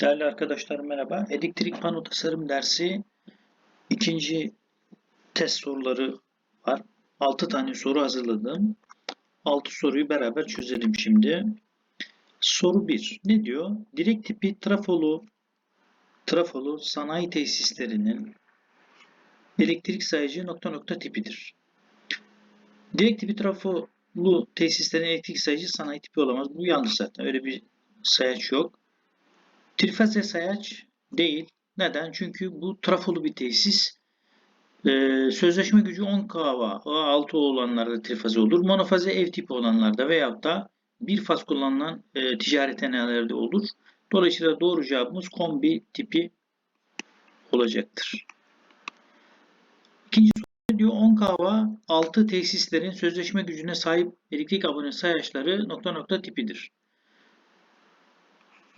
Değerli arkadaşlar merhaba. Elektrik pano tasarım dersi ikinci test soruları var. 6 tane soru hazırladım. 6 soruyu beraber çözelim şimdi. Soru 1. Ne diyor? Direk tipi trafolu trafolu sanayi tesislerinin elektrik sayıcı nokta nokta tipidir. Direk tipi trafolu tesislerin elektrik sayıcı sanayi tipi olamaz. Bu yanlış zaten. Öyle bir sayaç yok. Trifaze sayaç değil. Neden? Çünkü bu trafolu bir tesis. Ee, sözleşme gücü 10 kW, 6 olanlarda trifaze olur. Monofaze ev tipi olanlarda veyahut da bir faz kullanılan e, ticaret enerjilerde olur. Dolayısıyla doğru cevabımız kombi tipi olacaktır. İkinci soru diyor 10 kW 6 tesislerin sözleşme gücüne sahip elektrik abone sayaçları nokta nokta tipidir.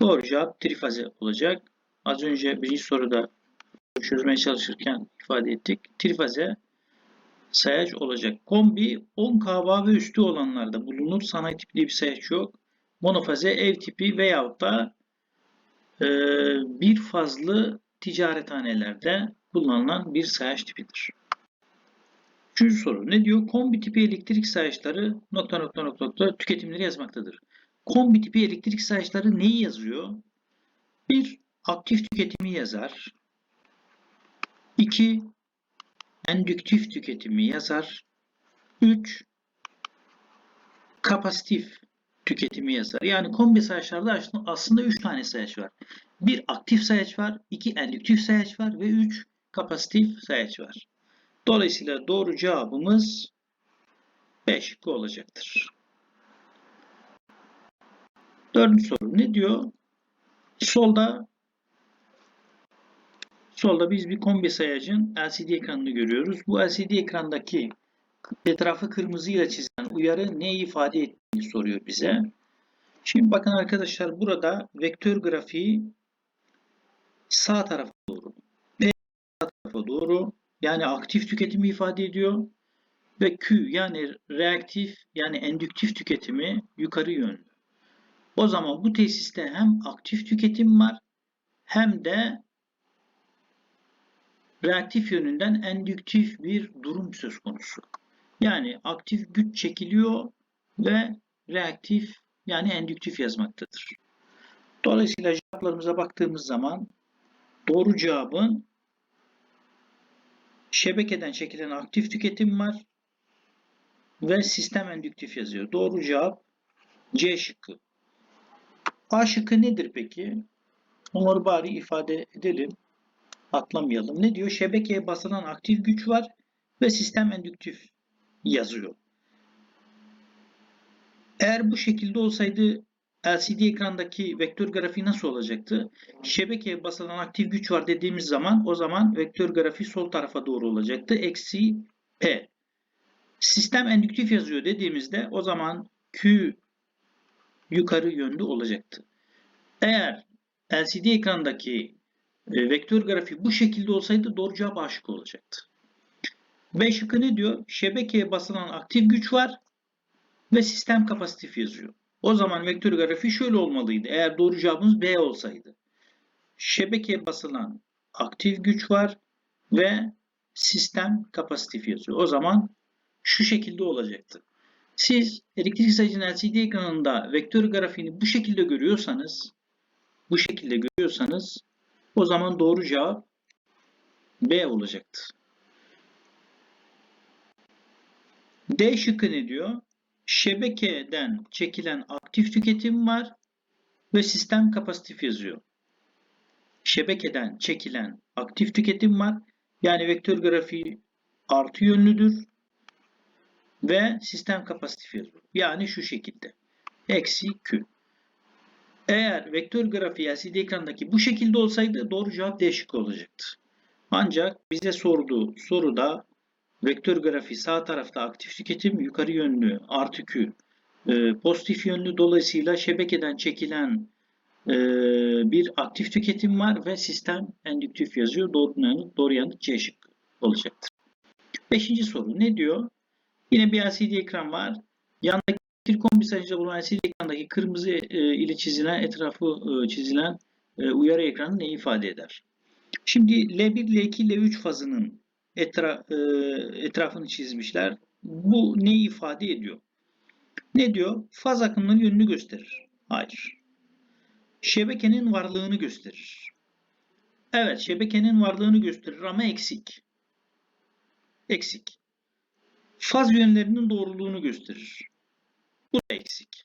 Doğru cevap trifaze olacak. Az önce birinci soruda çözmeye çalışırken ifade ettik. Trifaze sayaç olacak. Kombi 10 kW ve üstü olanlarda bulunur. Sanayi tipli bir sayaç yok. Monofaze ev tipi veyahut da e, bir fazlı ticarethanelerde kullanılan bir sayaç tipidir. Üçüncü soru. Ne diyor? Kombi tipi elektrik sayaçları nokta nokta nokta nokta tüketimleri yazmaktadır. Kombi tipi elektrik sayaçları neyi yazıyor? Bir, aktif tüketimi yazar. İki, endüktif tüketimi yazar. Üç, kapasitif tüketimi yazar. Yani kombi sayaçlarda aslında üç tane sayaç var. Bir aktif sayaç var, iki endüktif sayaç var ve üç kapasitif sayaç var. Dolayısıyla doğru cevabımız 5 olacaktır. Dördüncü soru ne diyor? Solda solda biz bir kombi sayacın LCD ekranını görüyoruz. Bu LCD ekrandaki etrafı kırmızıyla çizilen uyarı ne ifade ettiğini soruyor bize. Şimdi bakın arkadaşlar burada vektör grafiği sağ tarafa doğru. Ve sağ tarafa doğru yani aktif tüketimi ifade ediyor. Ve Q yani reaktif yani endüktif tüketimi yukarı yönlü. O zaman bu tesiste hem aktif tüketim var hem de reaktif yönünden endüktif bir durum söz konusu. Yani aktif güç çekiliyor ve reaktif yani endüktif yazmaktadır. Dolayısıyla cevaplarımıza baktığımız zaman doğru cevabın şebekeden çekilen aktif tüketim var ve sistem endüktif yazıyor. Doğru cevap C şıkkı. A şıkkı nedir peki? Onları bari ifade edelim. Atlamayalım. Ne diyor? Şebekeye basılan aktif güç var ve sistem endüktif yazıyor. Eğer bu şekilde olsaydı LCD ekrandaki vektör grafiği nasıl olacaktı? Şebekeye basılan aktif güç var dediğimiz zaman o zaman vektör grafiği sol tarafa doğru olacaktı. Eksi P. Sistem endüktif yazıyor dediğimizde o zaman Q yukarı yönlü olacaktı. Eğer LCD ekrandaki e, vektör grafiği bu şekilde olsaydı doğru cevap A olacaktı. B şıkkı ne diyor? Şebekeye basılan aktif güç var ve sistem kapasitif yazıyor. O zaman vektör grafiği şöyle olmalıydı. Eğer doğru cevabımız B olsaydı. Şebekeye basılan aktif güç var ve sistem kapasitif yazıyor. O zaman şu şekilde olacaktı. Siz elektrik sayıcının LCD ekranında vektör grafiğini bu şekilde görüyorsanız bu şekilde görüyorsanız o zaman doğru cevap B olacaktır. D şıkkı ne diyor? Şebekeden çekilen aktif tüketim var ve sistem kapasitif yazıyor. Şebekeden çekilen aktif tüketim var. Yani vektör grafiği artı yönlüdür ve sistem kapasitif yazıyor. Yani şu şekilde. Eksi Q. Eğer vektör grafiği LCD ekrandaki bu şekilde olsaydı doğru cevap D şıkkı olacaktı. Ancak bize sorduğu soruda vektör grafiği sağ tarafta aktif tüketim yukarı yönlü artı Q e, pozitif yönlü dolayısıyla şebekeden çekilen e, bir aktif tüketim var ve sistem endüktif yazıyor. Doğru yanıt, doğru yanıt C şıkkı olacaktır. Beşinci soru ne diyor? Yine bir LCD ekran var. Yandaki sayıcıda bulunan LCD ekrandaki kırmızı e, ile çizilen etrafı e, çizilen e, uyarı ekranı ne ifade eder? Şimdi L1, L2, L3 fazının etra, e, etrafını çizmişler. Bu neyi ifade ediyor? Ne diyor? Faz akımının yönünü gösterir. Hayır. Şebekenin varlığını gösterir. Evet, şebekenin varlığını gösterir ama eksik. Eksik. Faz yönlerinin doğruluğunu gösterir. Bu da eksik.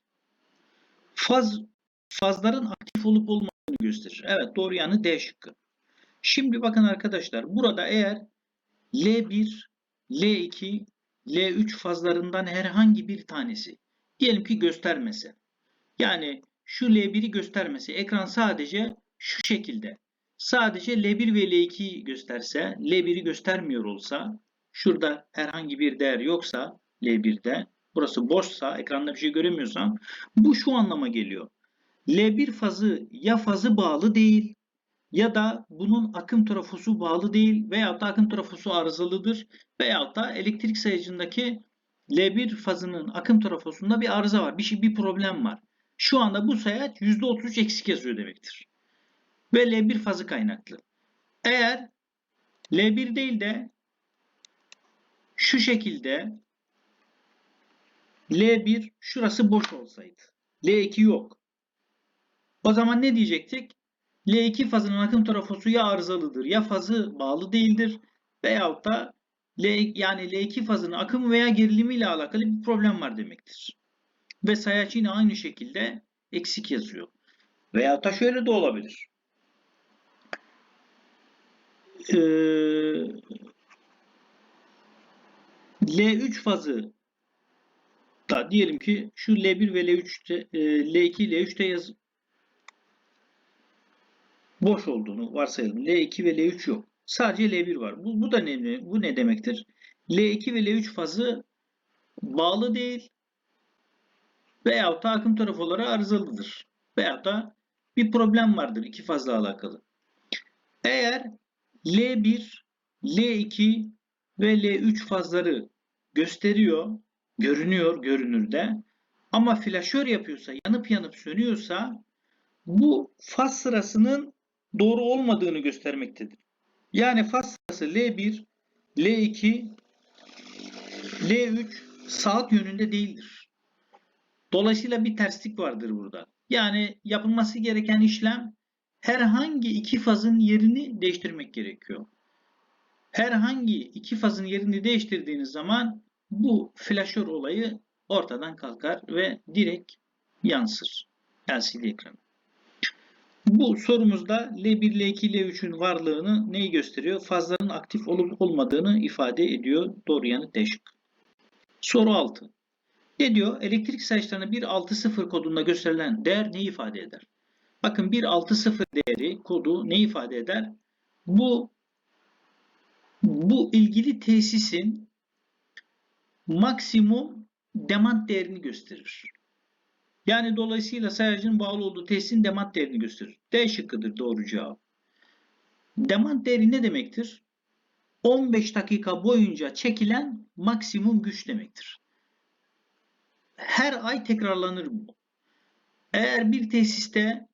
Faz fazların aktif olup olmadığını gösterir. Evet, doğru yanı D şıkkı. Şimdi bakın arkadaşlar, burada eğer L1, L2, L3 fazlarından herhangi bir tanesi diyelim ki göstermese. Yani şu L1'i göstermesi. Ekran sadece şu şekilde. Sadece L1 ve L2'yi gösterse, L1'i göstermiyor olsa, şurada herhangi bir değer yoksa L1'de, burası boşsa, ekranda bir şey göremiyorsam, bu şu anlama geliyor. L1 fazı ya fazı bağlı değil ya da bunun akım trafosu bağlı değil veyahut da akım trafosu arızalıdır veyahut da elektrik sayacındaki L1 fazının akım trafosunda bir arıza var. Bir şey bir problem var. Şu anda bu sayaç %33 eksik yazıyor demektir. Ve L1 fazı kaynaklı. Eğer L1 değil de şu şekilde L1 şurası boş olsaydı. L2 yok. O zaman ne diyecektik? L2 fazının akım trafosu ya arızalıdır ya fazı bağlı değildir veyahut da L, yani L2 fazının akımı veya gerilimi ile alakalı bir problem var demektir. Ve sayaç yine aynı şekilde eksik yazıyor. Veyahut da şöyle de olabilir. Ee, L3 fazı da diyelim ki şu L1 ve L3'te e, L2, L3'te yaz boş olduğunu varsayalım. L2 ve L3 yok. Sadece L1 var. Bu, bu da ne, bu ne demektir? L2 ve L3 fazı bağlı değil veyahut da akım trafoları arızalıdır. Veyahut da bir problem vardır iki fazla alakalı. Eğer L1, L2 ve L3 fazları gösteriyor, görünüyor görünürde ama flaşör yapıyorsa, yanıp yanıp sönüyorsa bu faz sırasının doğru olmadığını göstermektedir. Yani faz sırası L1, L2, L3 saat yönünde değildir. Dolayısıyla bir terslik vardır burada. Yani yapılması gereken işlem herhangi iki fazın yerini değiştirmek gerekiyor. Herhangi iki fazın yerini değiştirdiğiniz zaman bu flaşör olayı ortadan kalkar ve direkt yansır LCD ekranı. Bu sorumuzda L1, L2, L3'ün varlığını neyi gösteriyor? Fazların aktif olup olmadığını ifade ediyor. Doğru yanıt D. Soru 6. Ne diyor? Elektrik sayaçlarına 160 kodunda gösterilen değer neyi ifade eder? Bakın 160 değeri kodu ne ifade eder? Bu bu ilgili tesisin maksimum demand değerini gösterir. Yani dolayısıyla sayacın bağlı olduğu tesisin demand değerini gösterir. D şıkkıdır doğru cevap. Demand değeri ne demektir? 15 dakika boyunca çekilen maksimum güç demektir. Her ay tekrarlanır bu. Eğer bir tesiste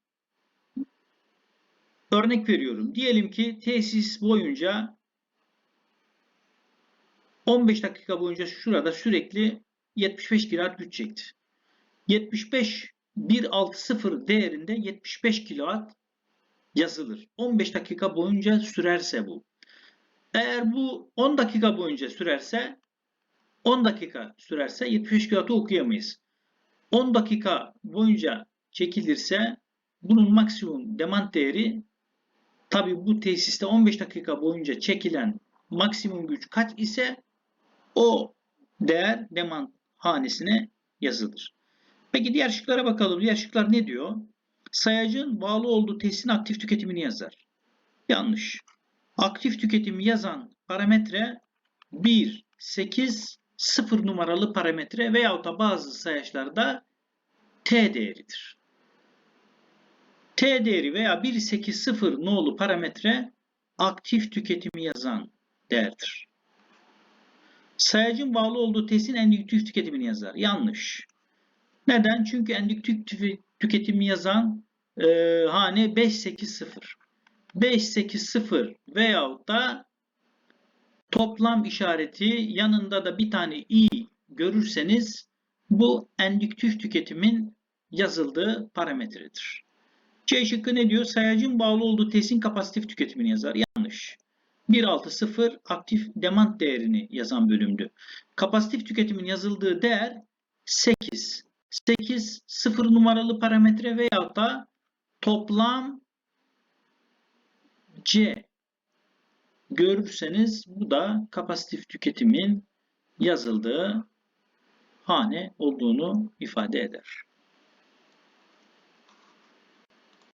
örnek veriyorum. Diyelim ki tesis boyunca 15 dakika boyunca şurada sürekli 75 kW güç çekti. 75 160 değerinde 75 kW yazılır. 15 dakika boyunca sürerse bu. Eğer bu 10 dakika boyunca sürerse 10 dakika sürerse 75 kW'ı okuyamayız. 10 dakika boyunca çekilirse bunun maksimum demand değeri tabi bu tesiste 15 dakika boyunca çekilen maksimum güç kaç ise o değer demand hanesine yazılır. Peki diğer şıklara bakalım. Diğer şıklar ne diyor? Sayacın bağlı olduğu testin aktif tüketimini yazar. Yanlış. Aktif tüketimi yazan parametre 1, 8, 0 numaralı parametre veyahut da bazı sayaçlarda T değeridir. T değeri veya 180 nolu parametre aktif tüketimi yazan değerdir. Sayacın bağlı olduğu testin endüktif tüketimini yazar. Yanlış. Neden? Çünkü endüktif tüketimi yazan e, hane 580. 580 veyahut da toplam işareti yanında da bir tane i görürseniz bu endüktif tüketimin yazıldığı parametredir. C şıkkı ne diyor? Sayacın bağlı olduğu testin kapasitif tüketimini yazar. Yanlış. 160 aktif demand değerini yazan bölümdü. Kapasitif tüketimin yazıldığı değer 8. 8 0 numaralı parametre veyahut da toplam C görürseniz bu da kapasitif tüketimin yazıldığı hane olduğunu ifade eder.